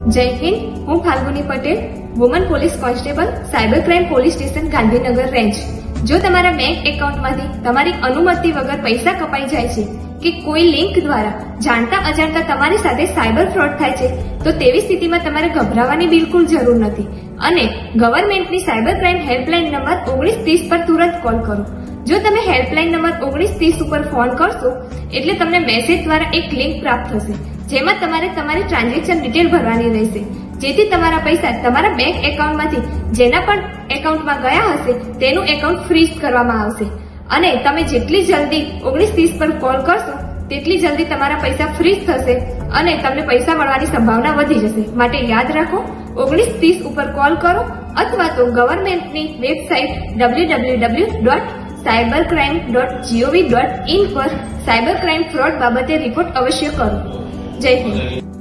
જય હિન્દ હું Falguni Patel woman police constable cyber crime police station Gandhinagar range જો તમારા બેંક એકાઉન્ટમાંથી તમારી અનુમતિ વગર પૈસા કપાઈ જાય છે કે કોઈ લિંક દ્વારા જાણતા અજાણતા તમારી સાથે સાયબર ફ્રોડ થાય છે, તો તેવી સ્થિતિમાં તમારે ગભરાવાની બિલકુલ જરૂર નથી. અને ગવર્મેન્ટની સાયબર ક્રાઇમ હેલ્પલાઇન નંબર ઓગણીસ ત્રીસ પર તુરંત કોલ કરો. જો તમે હેલ્પલાઇન નંબર ઓગણીસ ત્રીસ ઉપર ફોન કરશો, એટલે તમને મેસેજ દ્વારા એક લિંક પ્રાપ્ત થશે. જેમાં તમારે તમારી ટ્રાન્ઝેક્શન ડિટેલ ભરવાની રહેશે. જેથી તમારા પૈસા તમારા બેંક એકાઉન્ટમાંથી જેના પણ એકાઉન્ટમાં ગયા હશે, તેનું એકાઉન્ટ ફ્રીઝ કરવામાં આવશે. અને તમે જેટલી જલ્દી ઓગણીસ ત્રીસ પર કોલ કરશો, તેટલી જલ્દી તમારા પૈસા ફ્રીઝ થશે અને તમને પૈસા મળવાની સંભાવના વધી જશે. માટે યાદ રાખો, ઓગણીસ ત્રીસ ઉપર કોલ કરો અથવા તો ગવર્મેન્ટની website W W W dot cyber crime dot GOV dot in પર સાયબર ક્રાઇમ ફ્રોડ બાબતે રિપોર્ટ અવશ્ય કરો. જય હિન્દ